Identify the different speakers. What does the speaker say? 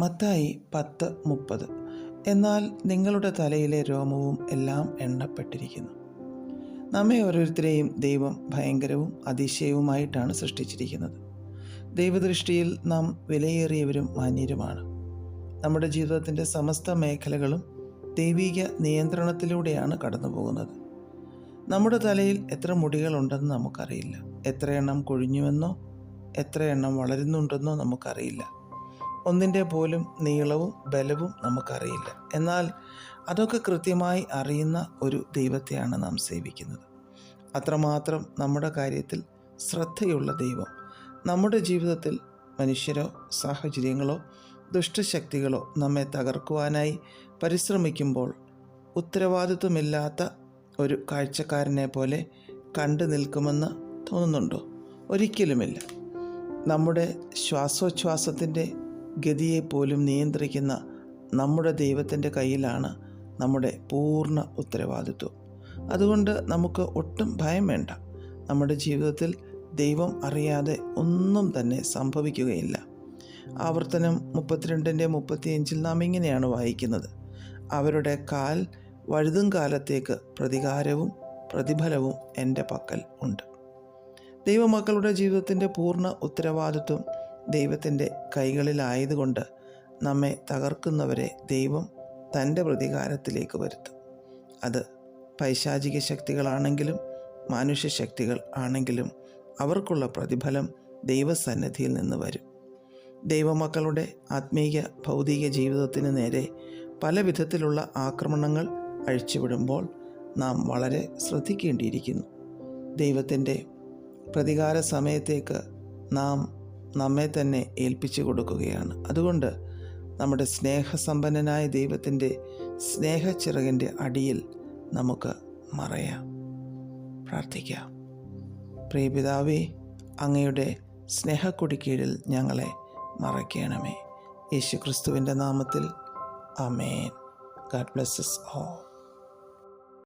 Speaker 1: മത്തായി പത്ത് മുപ്പത്. എന്നാൽ നിങ്ങളുടെ തലയിലെ രോമവും എല്ലാം എണ്ണപ്പെട്ടിരിക്കുന്നു. നമ്മെ ഓരോരുത്തരെയും ദൈവം ഭയങ്കരവും അതിശയവുമായിട്ടാണ് സൃഷ്ടിച്ചിരിക്കുന്നത്. ദൈവദൃഷ്ടിയിൽ നാം വിലയേറിയവരും മാന്യരുമാണ്. നമ്മുടെ ജീവിതത്തിന്റെ സമസ്ത മേഖലകളും ദൈവിക നിയന്ത്രണത്തിലൂടെയാണ് കടന്നു പോകുന്നത് നമ്മുടെ തലയിൽ എത്ര മുടികളുണ്ടെന്ന് നമുക്കറിയില്ല. എത്ര എണ്ണം കൊഴിഞ്ഞുവെന്നോ എത്ര എണ്ണം വളരുന്നുണ്ടെന്നോ നമുക്കറിയില്ല. ഒന്നിന്റെ പോലും നീളവും ബലവും നമുക്കറിയില്ല. എന്നാൽ അതൊക്കെ കൃത്യമായി അറിയുന്ന ഒരു ദൈവത്തെയാണ് നാം സേവിക്കുന്നത്. അത്രമാത്രം നമ്മുടെ കാര്യത്തിൽ ശ്രദ്ധയുള്ള ദൈവം. നമ്മുടെ ജീവിതത്തിൽ മനുഷ്യരോ സാഹചര്യങ്ങളോ ദുഷ്ടശക്തികളോ നമ്മെ തകർക്കുവാനായി പരിശ്രമിക്കുമ്പോൾ ഉത്തരവാദിത്വമില്ലാത്ത ഒരു കാഴ്ചക്കാരനെ പോലെ കണ്ടു നിൽക്കുമെന്ന് തോന്നുന്നുണ്ടോ? ഒരിക്കലുമില്ല. നമ്മുടെ ശ്വാസോച്ഛ്വാസത്തിന്റെ ഗതിയെപ്പോലും നിയന്ത്രിക്കുന്ന നമ്മുടെ ദൈവത്തിന്റെ കയ്യിലാണ് നമ്മുടെ പൂർണ ഉത്തരവാദിത്വം. അതുകൊണ്ട് നമുക്ക് ഒട്ടും ഭയം വേണ്ട. നമ്മുടെ ജീവിതത്തിൽ ദൈവം അറിയാതെ ഒന്നും തന്നെ സംഭവിക്കുകയില്ല. ആവർത്തനം മുപ്പത്തിരണ്ടിന്റെ മുപ്പത്തിയഞ്ചിൽ നാം ഇങ്ങനെയാണ് വായിക്കുന്നത്. അവരുടെ കാൽ വഴുതും കാലത്തേക്ക് പ്രതികാരവും പ്രതിഫലവും എന്റെ പക്കൽ ഉണ്ട്. ദൈവമക്കളുടെ ജീവിതത്തിന്റെ പൂർണ ഉത്തരവാദിത്വം ദൈവത്തിന്റെ കൈകളിലായതുകൊണ്ട് നമ്മെ തകർക്കുന്നവരെ ദൈവം തന്റെ പ്രതികാരത്തിലേക്ക് വരുത്തും. അത് പൈശാചിക ശക്തികളാണെങ്കിലും മാനുഷ്യ ശക്തികൾ ആണെങ്കിലും അവർക്കുള്ള പ്രതിഫലം ദൈവസന്നിധിയിൽ നിന്ന് വരും. ദൈവമക്കളുടെ ആത്മീയ ഭൗതിക ജീവിതത്തിന് നേരെ പല വിധത്തിലുള്ള ആക്രമണങ്ങൾ അഴിച്ചുവിടുമ്പോൾ നാം വളരെ ശ്രദ്ധിക്കേണ്ടിയിരിക്കുന്നു. ദൈവത്തിന്റെ പ്രതികാര സമയത്തേക്ക് നാം നമ്മെ തന്നെ ഏൽപ്പിച്ചു കൊടുക്കുകയാണ്. അതുകൊണ്ട് നമ്മുടെ സ്നേഹസമ്പന്നനായ ദൈവത്തിന്റെ സ്നേഹച്ചിറകിന്റെ അടിയിൽ നമുക്ക് മറയാം. പ്രാർത്ഥിക്കാം. പ്രിയപിതാവേ അങ്ങയുടെ സ്നേഹക്കൊടി കീഴിൽ ഞങ്ങളെ മറയ്ക്കണമേ. യേശു ക്രിസ്തുവിന്റെ നാമത്തിൽ. അമേൻ ഗാഡ് ബ്ലെസ്സസ് ഓ